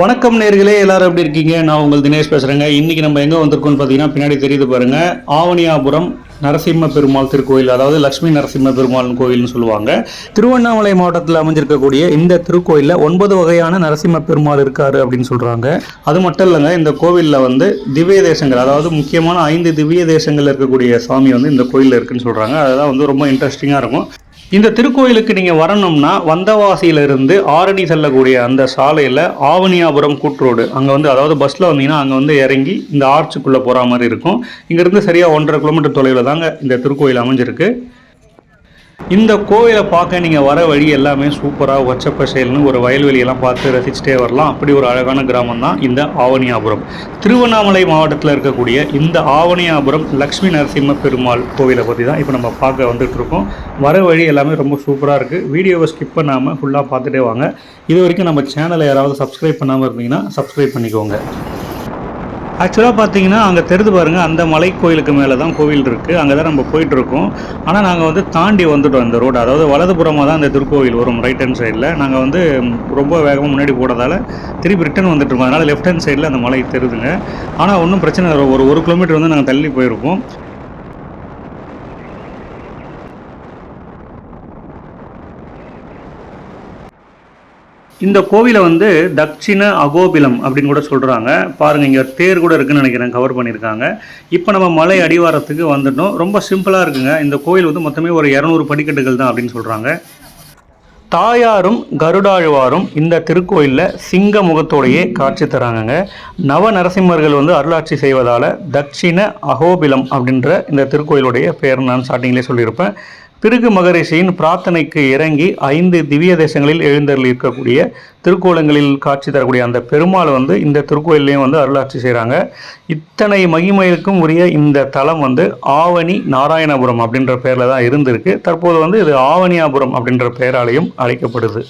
வணக்கம் நேர்களே எல்லாரும் எப்படி இருக்கீங்க? நான் உங்கள் தினேஷ் பேசுகிறேங்க இன்றைக்கி நம்ம எங்கே வந்திருக்கோம்னு பார்த்தீங்கன்னா பின்னாடி தெரியுது பாருங்கள் ஆவணியாபுரம் நரசிம்ம பெருமாள் திருக்கோயில் அதாவது லக்ஷ்மி நரசிம்ம பெருமாள் கோயில்னு சொல்லுவாங்க. திருவண்ணாமலை மாவட்டத்தில் அமைஞ்சிருக்கக்கூடிய இந்த திருக்கோயிலில் ஒன்பது வகையான நரசிம்ம பெருமாள் இருக்கார் அப்படின்னு சொல்கிறாங்க அது மட்டும் இல்லைங்க இந்த கோவிலில் வந்து திவ்ய தேசங்கள் அதாவது முக்கியமான ஐந்து திவ்ய தேசங்கள் இருக்கக்கூடிய சாமி வந்து இந்த கோயிலில் இருக்குன்னு சொல்கிறாங்க அதெல்லாம் வந்து ரொம்ப இன்ட்ரெஸ்டிங்காக இருக்கும். இந்த திருக்கோயிலுக்கு நீங்கள் வரணும்னா வந்தவாசியிலிருந்து ஆரணி செல்லக்கூடிய அந்த சாலையில் ஆவணியாபுரம் கூட்ரோடு அங்கே வந்து அதாவது பஸ்ஸில் வந்தீங்கன்னா அங்கே வந்து இறங்கி இந்த ஆர்ச்சுக்குள்ளே போகிற மாதிரி இருக்கும். இங்கேருந்து சரியாக ஒன்றரை கிலோமீட்டர் தொலைவில் தாங்க இந்த திருக்கோயில் அமைஞ்சிருக்கு. இந்த கோவிலை பார்க்க நீங்கள் வர வழி எல்லாமே சூப்பராக ஒச்சப்பசேல்னு ஒரு வயல்வெளியெல்லாம் பார்த்து ரசிச்சுட்டே வரலாம். அப்படி ஒரு அழகான கிராமம் தான் இந்த ஆவணியாபுரம். திருவண்ணாமலை மாவட்டத்தில் இருக்கக்கூடிய இந்த ஆவணியாபுரம் லக்ஷ்மி நரசிம்ம பெருமாள் கோவிலை பற்றி தான் இப்போ நம்ம பார்க்க வந்துட்டு இருக்கோம். வர வழி எல்லாமே ரொம்ப சூப்பராக இருக்குது வீடியோவை ஸ்கிப் பண்ணாமல் ஃபுல்லாக பார்த்துட்டே வாங்க. இது வரைக்கும் நம்ம சேனலை யாராவது சப்ஸ்கிரைப் பண்ணாமல் இருந்தீங்கன்னா சப்ஸ்கிரைப் பண்ணிக்கோங்க. ஆக்சுவலாக பார்த்தீங்கன்னா அங்கே தெரிந்து பாருங்கள் அந்த மலை கோயிலுக்கு மேலே தான் கோவில் இருக்குது அங்கே தான் நம்ம போயிட்டுருக்கோம். ஆனால் நாங்கள் வந்து தாண்டி வந்துட்டோம் இந்த ரோடு அதாவது வலதுபுறமாக தான் இந்த திருக்கோவில் வரும் ரைட் ஹேண்ட் சைடில் நாங்கள் வந்து ரொம்ப வேகமாக முன்னாடி போனதால் திருப்பி ரிட்டர்ன் வந்துட்டு இருக்கோம். அதனால் லெஃப்ட் ஹேண்ட் சைடில் அந்த மலை தெருதுங்க. ஆனால் ஒன்றும் பிரச்சனை இல்லை. ஒரு ஒரு கிலோமீட்டர் வந்து நாங்கள் தள்ளி போயிருக்கோம். இந்த கோவிலை வந்து தட்சிண அகோபிலம் அப்படின்னு கூட சொல்கிறாங்க பாருங்கள் இங்கே தேர் கூட இருக்குன்னு நினைக்கிறேன் கவர் பண்ணியிருக்காங்க. இப்போ நம்ம மலை அடிவாரத்துக்கு வந்துட்டோம் ரொம்ப சிம்பிளாக இருக்குங்க. இந்த கோவில் வந்து மொத்தமே ஒரு இரநூறு படிக்கட்டுகள் தான் அப்படின்னு சொல்கிறாங்க தாயாரும் கருடாழ்வாரும் இந்த திருக்கோயிலில் சிங்க முகத்தோடையே காட்சி தராங்கங்க. நவ நரசிம்மர்கள் வந்து அருளாட்சி செய்வதால் தட்சிண அகோபிலம் அப்படின்ற இந்த திருக்கோயிலுடைய பேர் நான் ஸ்டார்டிங்லேயே சொல்லியிருப்பேன். திருகு மகரிஷியின் பிரார்த்தனைக்கு இறங்கி ஐந்து திவ்ய தேசங்களில் எழுந்தருள் இருக்கக்கூடிய திருக்கோலங்களில் காட்சி தரக்கூடிய அந்த பெருமாள் வந்து இந்த திருக்கோயிலையும் வந்து அருளாட்சி செய்கிறாங்க. இத்தனை மகிமைக்கும் உரிய இந்த தலம் வந்து ஆவணி நாராயணபுரம் அப்படின்ற பெயரில் தான் இருந்திருக்கு. தற்போது வந்து இது ஆவணியாபுரம் அப்படின்ற பெயராலையும் அழைக்கப்படுது.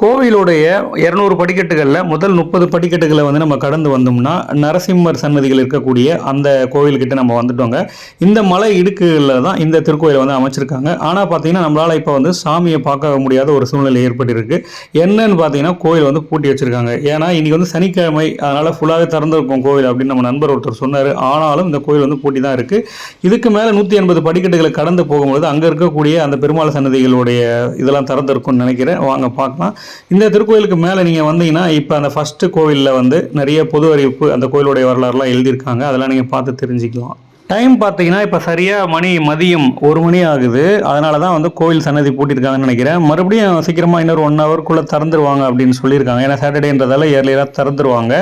கோவிலுடைய இரநூறு படிக்கட்டுகளில் முதல் முப்பது படிக்கட்டுகளை வந்து நம்ம கடந்து வந்தோம்னா நரசிம்மர் சன்னதிகள் இருக்கக்கூடிய அந்த கோவில்கிட்ட நம்ம வந்துட்டோங்க. இந்த மலை இடுக்குகளில் தான் இந்த திருக்கோயிலை வந்து அமைச்சிருக்காங்க. ஆனால் பார்த்தீங்கன்னா நம்மளால் இப்போ வந்து சாமியை பார்க்க முடியாத ஒரு சூழ்நிலை ஏற்பட்டிருக்கு. என்னன்னு பார்த்தீங்கன்னா கோயில் வந்து பூட்டி வச்சிருக்காங்க. ஏன்னா இன்றைக்கி வந்து சனிக்கிழமை அதனால் ஃபுல்லாகவே திறந்திருக்கும் கோவில் அப்படின்னு நம்ம நண்பர் ஒருத்தர் சொன்னார். ஆனாலும் இந்த கோயில் வந்து பூட்டி தான் இருக்குது இதுக்கு மேலே நூற்றி எண்பது படிக்கட்டுகளை கடந்து போகும்போது அங்கே இருக்கக்கூடிய அந்த பெருமாள் சன்னதிகளுடைய இதெல்லாம் திறந்திருக்கும்னு நினைக்கிறேன். வாங்க பார்க்கலாம். இந்த திருக்கோயிலுக்கு மேலே நீங்கள் வந்தீங்கன்னா இப்போ அந்த ஃபஸ்ட்டு கோவிலில் வந்து நிறைய பொது அறிவிப்பு அந்த கோயிலுடைய வரலாறுலாம் எழுதியிருக்காங்க. அதெல்லாம் நீங்கள் பார்த்து தெரிஞ்சுக்கலாம். டைம் பார்த்தீங்கன்னா இப்போ சரியாக மணி மதியம் ஒரு மணி ஆகுது. அதனால தான் வந்து கோவில் சன்னதி பூட்டியிருக்காங்கன்னு நினைக்கிறேன். மறுபடியும் சீக்கிரமாக இன்னொரு ஒன் ஹவர்க்குள்ளே திறந்துருவாங்க அப்படின்னு சொல்லியிருக்காங்க. ஏன்னா சாட்டர்டேன்றதால ஏர்லியராக திறந்துருவாங்க.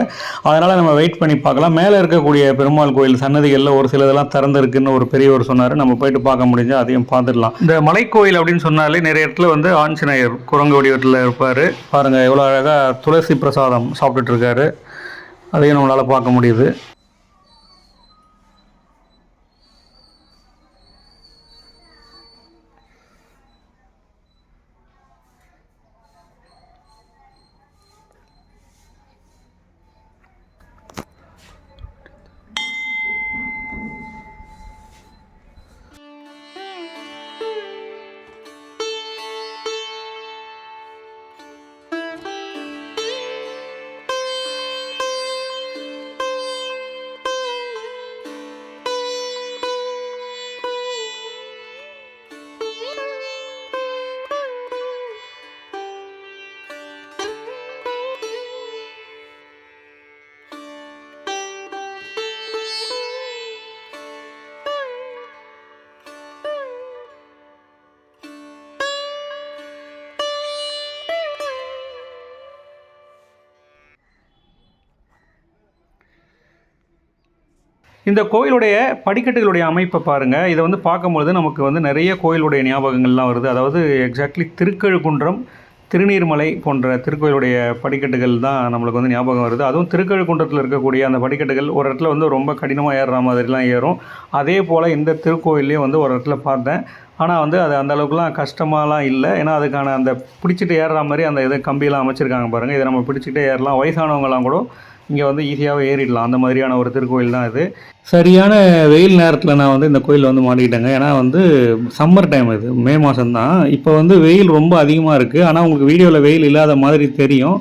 அதனால் நம்ம வெயிட் பண்ணி பார்க்கலாம். மேலே இருக்கக்கூடிய பெருமாள் கோயில் சன்னதிகளில் ஒரு சிலதெல்லாம் திறந்துருக்குன்னு ஒரு பெரியவர் சொன்னார். நம்ம போயிட்டு பார்க்க முடிஞ்சால் அதையும் பார்த்துடலாம். இந்த மலைக்கோயில் அப்படின்னு சொன்னாலே நிறைய இடத்துல வந்து ஆஞ்சநேயர் குரங்கு வடிவத்தில் இருப்பார். பாருங்கள் எவ்வளோ அழகாக துளசி பிரசாதம் சாப்பிட்டுட்டு இருக்காரு. அதையும் நம்மளால் பார்க்க முடியுது. இந்த கோயிலுடைய படிக்கட்டுகளுடைய அமைப்பை பாருங்கள் இதை வந்து பார்க்கும்பொழுது நமக்கு வந்து நிறைய கோயிலுடைய ஞாபகங்கள்லாம் வருது. அதாவது எக்ஸாக்ட்லி திருக்கழுக்குன்றம் திருநீர்மலை போன்ற திருக்கோயிலுடைய படிக்கட்டுகள் தான் நம்மளுக்கு வந்து ஞாபகம் வருது. அதுவும் திருக்கழுக்குன்றத்தில் இருக்கக்கூடிய அந்த படிக்கட்டுகள் ஒரு இடத்துல வந்து ரொம்ப கடினமாக ஏறுற மாதிரிலாம் ஏறும். அதே போல் இந்த திருக்கோயிலையும் வந்து ஒரு இடத்துல பார்த்தேன். ஆனால் வந்து அது அந்த அளவுக்குலாம் கஷ்டமாலாம் இல்லை. ஏன்னா அதுக்கான அந்த பிடிச்சிட்டு ஏறுற மாதிரி அந்த இது கம்பியெல்லாம் அமைச்சிருக்காங்க பாருங்கள் இதை நம்ம பிடிச்சிட்டே ஏறலாம். வயசானவங்களாம் கூட இங்கே வந்து ஈஸியாகவே ஏறிடலாம். அந்த மாதிரியான ஒரு திருக்கோயில் தான் இது. சரியான வெயில் நேரத்தில் நான் வந்து இந்த கோயிலில் வந்து மாட்டிக்கிட்டேங்க. ஏன்னா வந்து சம்மர் டைம் இது. மே மாதம் தான் இப்போ வந்து வெயில் ரொம்ப அதிகமாக இருக்குது ஆனால் உங்களுக்கு வீடியோவில் வெயில் இல்லாத மாதிரி தெரியும்.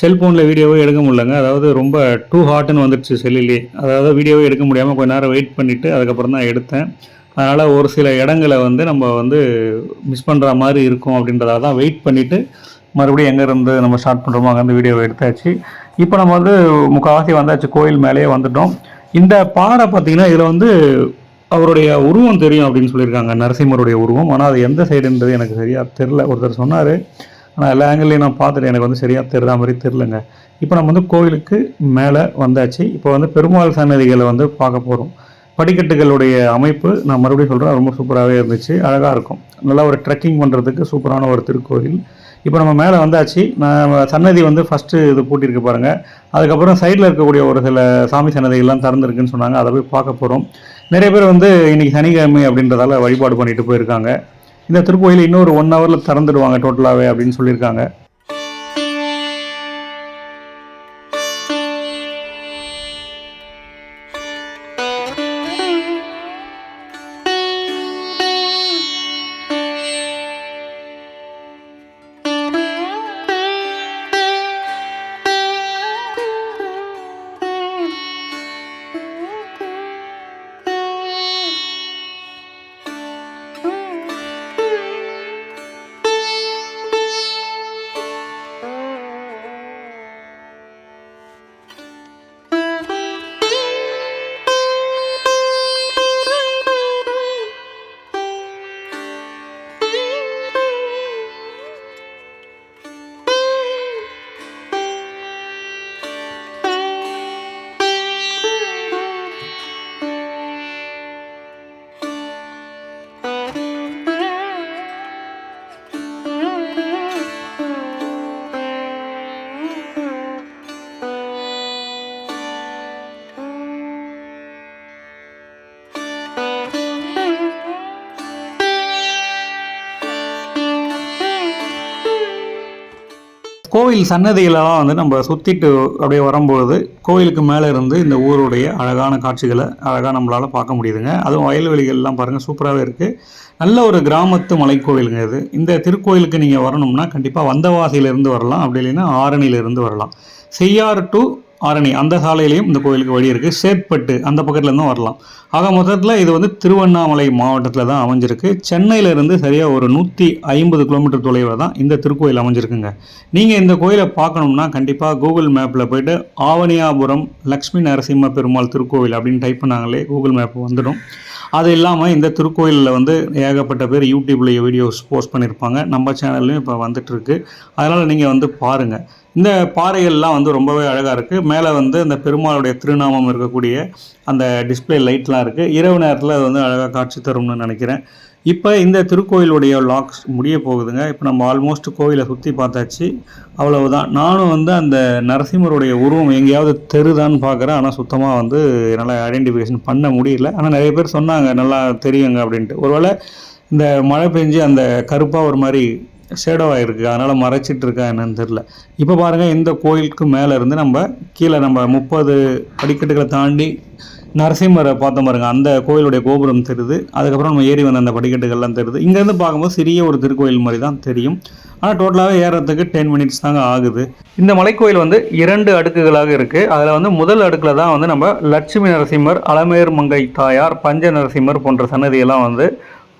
செல்ஃபோனில் வீடியோவே எடுக்க முடியலங்க. அதாவது ரொம்ப டூ ஹாட்டுன்னு வந்துடுச்சு செல்லிலே. அதாவது வீடியோவே எடுக்க முடியாமல் கொஞ்ச நேரம் வெயிட் பண்ணிவிட்டு அதுக்கப்புறம் தான் எடுத்தேன். அதனால் ஒரு சில இடங்களை வந்து நம்ம வந்து மிஸ் பண்ணுற மாதிரி இருக்கும் அப்படின்றதால தான் வெயிட் பண்ணிவிட்டு மறுபடியும் எங்கேருந்து நம்ம ஸ்டார்ட் பண்ணுறோமோ அங்கேருந்து வீடியோவை எடுத்தாச்சு. இப்போ நம்ம வந்து முக்கால்வாசி வந்தாச்சு கோயில் மேலேயே வந்துட்டோம். இந்த பாறை பார்த்தீங்கன்னா இதில் வந்து அவருடைய உருவம் தெரியும் அப்படின்னு சொல்லியிருக்காங்க நரசிம்மருடைய உருவம். ஆனால் அது எந்த சைடுன்றது எனக்கு சரியாக தெரில ஒருத்தர் சொன்னார். ஆனால் எல்லா ஆங்கிள்லையும் நான் பார்த்துட்டு எனக்கு வந்து சரியாக தெரிற மாதிரி தெரிலங்க இப்போ நம்ம வந்து கோயிலுக்கு மேலே வந்தாச்சு. இப்போ வந்து பெருமாள் சன்னதிகளை வந்து பார்க்க போகிறோம் படிக்கட்டுகளுடைய அமைப்பு நான் மறுபடியும் சொல்கிறேன் ரொம்ப சூப்பராகவே இருந்துச்சு. அழகாக இருக்கும். நல்லா ஒரு ட்ரெக்கிங் பண்ணுறதுக்கு சூப்பரான ஒரு திருக்கோயில். இப்போ நம்ம மேலே வந்தாச்சு நான் சன்னதி வந்து ஃபஸ்ட்டு இது பூட்டியிருக்கு பாருங்கள் அதுக்கப்புறம் சைடில் இருக்கக்கூடிய ஒரு சில சாமி சன்னதிகள்லாம் திறந்துருக்குன்னு சொன்னாங்க. அதை போய் பார்க்க போகிறோம் நிறைய பேர் வந்து இன்றைக்கி சனிக்கிழமை அப்படின்றதால வழிபாடு பண்ணிட்டு போயிருக்காங்க. இந்த திருக்கோயில் இன்னொரு ஒன் ஹவரில் திறந்துடுவாங்க டோட்டலாகவே அப்படின்னு சொல்லியிருக்காங்க. கோவில் சன்னதிகளெல்லாம் வந்து நம்ம சுற்றிட்டு அப்படியே வரும்பொழுது கோவிலுக்கு மேலே இருந்து இந்த ஊருடைய அழகான காட்சிகளை அழகாக நம்மளால் பார்க்க முடியுதுங்க. அதுவும் வயல்வெளிகள்லாம் பாருங்கள் சூப்பராகவே இருக்குது நல்ல ஒரு கிராமத்து மலைக்கோவிலுங்க இது. இந்த திருக்கோயிலுக்கு நீங்கள் வரணும்னா கண்டிப்பாக வந்தவாசியிலேருந்து வரலாம் அப்படி இல்லைன்னா ஆரணியிலேருந்து வரலாம். செய்யாறு டு ஆரணி அந்த சாலையிலையும் இந்த கோயிலுக்கு வழி இருக்குது சேத்பட்டு அந்த பக்கத்துலேருந்தும் வரலாம். ஆக மொத்தத்தில் இது வந்து திருவண்ணாமலை மாவட்டத்தில் தான் அமைஞ்சிருக்கு. சென்னையிலேருந்து சரியாக ஒரு நூற்றி ஐம்பது கிலோமீட்டர் தொலைவில் தான் இந்த திருக்கோயில் அமைஞ்சிருக்குங்க. நீங்கள் இந்த கோயிலை பார்க்கணும்னா கண்டிப்பாக கூகுள் மேப்பில் போயிட்டு ஆவணியாபுரம் லக்ஷ்மி நரசிம்ம பெருமாள் திருக்கோவில் அப்படின்னு டைப் பண்ணாங்களே கூகுள் மேப் வந்துடும். அது இல்லாமல் இந்த திருக்கோயிலில் வந்து ஏகப்பட்ட பேர் யூடியூப்லேயே வீடியோஸ் போஸ்ட் பண்ணியிருப்பாங்க நம்ம சேனல்லையும் இப்போ வந்துட்டுருக்கு அதனால் நீங்கள் வந்து பாருங்கள் இந்த பாறைகள்லாம் வந்து ரொம்பவே அழகாக இருக்குது மேலே வந்து அந்த பெருமாளுடைய திருநாமம் இருக்கக்கூடிய அந்த டிஸ்ப்ளே லைட்லாம் இருக்குது இரவு நேரத்தில் அது வந்து அழகாக காட்சி தரும்னு நினைக்கிறேன். இப்போ இந்த திருக்கோயிலுடைய லாக்ஸ் முடிய போகுதுங்க. இப்போ நம்ம ஆல்மோஸ்ட் கோயிலை சுற்றி பார்த்தாச்சு. அவ்வளவுதான். நானும் வந்து அந்த நரசிம்மருடைய உருவம் எங்கேயாவது தெருதான்னு பார்க்குறேன் ஆனால் சுத்தமாக வந்து என்னால் ஐடென்டிஃபிகேஷன் பண்ண முடியல. ஆனால் நிறைய பேர் சொன்னாங்க நல்லா தெரியுங்க அப்படின்ட்டு. ஒருவேளை இந்த மழை பெஞ்சு அந்த கருப்பாக ஒரு மாதிரி ஷேடோவாக இருக்குது அதனால் மறைச்சிட்டு இருக்கா என்னன்னு தெரில இப்போ பாருங்கள் இந்த கோயிலுக்கு மேலே இருந்து நம்ம கீழே நம்ம முப்பது படிக்கட்டுகளை தாண்டி நரசிம்மரை பார்த்தோம் பாருங்கள் அந்த கோயிலுடைய கோபுரம் தெரியுது. அதுக்கப்புறம் நம்ம ஏறி வந்த அந்த படிக்கட்டுகள்லாம் தெரியுது. இங்கேருந்து பார்க்கும்போது சிறிய ஒரு திருக்கோயில் மாதிரி தான் தெரியும். ஆனால் டோட்டலாகவே ஏறுறதுக்கு டென் மினிட்ஸ் தாங்க ஆகுது. இந்த மலைக்கோயில் வந்து இரண்டு அடுக்குகளாக இருக்குது அதில் வந்து முதல் அடுக்கில் தான் வந்து நம்ம லட்சுமி நரசிம்மர் அலமேர் மங்கை தாயார் பஞ்ச நரசிம்மர் போன்ற சன்னதியெல்லாம் வந்து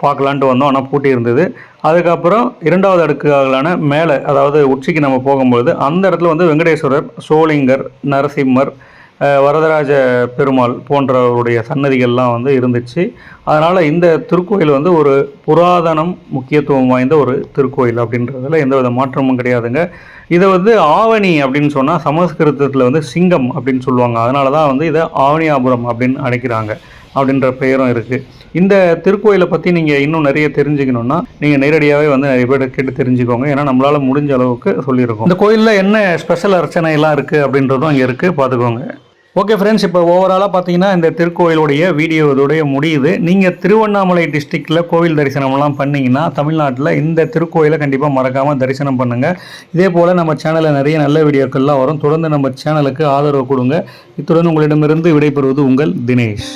பார்க்கலான்ட்டு வந்தோம். ஆனால் பூட்டி இருந்தது. அதுக்கப்புறம் இரண்டாவது அடுக்குகளான மேலே அதாவது உச்சிக்கு நம்ம போகும்பொழுது அந்த இடத்துல வந்து வெங்கடேஸ்வரர் சோளிங்கர் நரசிம்மர் வரதராஜ பெருமாள் போன்றவருடைய சன்னதிகள்லாம் வந்து இருந்துச்சு. அதனால் இந்த திருக்கோயில் வந்து ஒரு புராதனம் முக்கியத்துவம் வாய்ந்த ஒரு திருக்கோயில் அப்படின்றதுல எந்த வித மாற்றமும் கிடையாதுங்க. இதை வந்து ஆவணி அப்படின்னு சொன்னால் சமஸ்கிருதத்தில் வந்து சிங்கம் அப்படின்னு சொல்லுவாங்க. அதனால தான் வந்து இதை ஆவணியாபுரம் அப்படின்னு அழைக்கிறாங்க அப்படின்ற பெயரும் இருக்குது இந்த திருக்கோயிலை பற்றி நீங்கள் இன்னும் நிறைய தெரிஞ்சுக்கணும்னா நீங்கள் நேரடியாகவே வந்து நிறைய பேர் கேட்டு தெரிஞ்சுக்கோங்க. ஏன்னா நம்மளால் முடிஞ்ச அளவுக்கு சொல்லியிருக்கோம். இந்த கோயிலில் என்ன ஸ்பெஷல் அர்ச்சனை எல்லாம் இருக்குது அப்படின்றதும் அங்கே இருக்குது பார்த்துக்கோங்க. ஓகே ஃப்ரெண்ட்ஸ் இப்போ ஓவராலாக பார்த்தீங்கன்னா இந்த திருக்கோயிலுடைய வீடியோ இதோடைய முடியுது. நீங்கள் திருவண்ணாமலை டிஸ்ட்ரிக்டில் கோவில் தரிசனம்லாம் பண்ணீங்கன்னா தமிழ்நாட்டில் இந்த திருக்கோயிலை கண்டிப்பாக மறக்காமல் தரிசனம் பண்ணுங்கள் இதே போல் நம்ம சேனலில் நிறைய நல்ல வீடியோக்கள்லாம் வரும். தொடர்ந்து நம்ம சேனலுக்கு ஆதரவு கொடுங்க. இத்துடன் உங்களிடமிருந்து விடைபெறுவது உங்கள் தினேஷ்.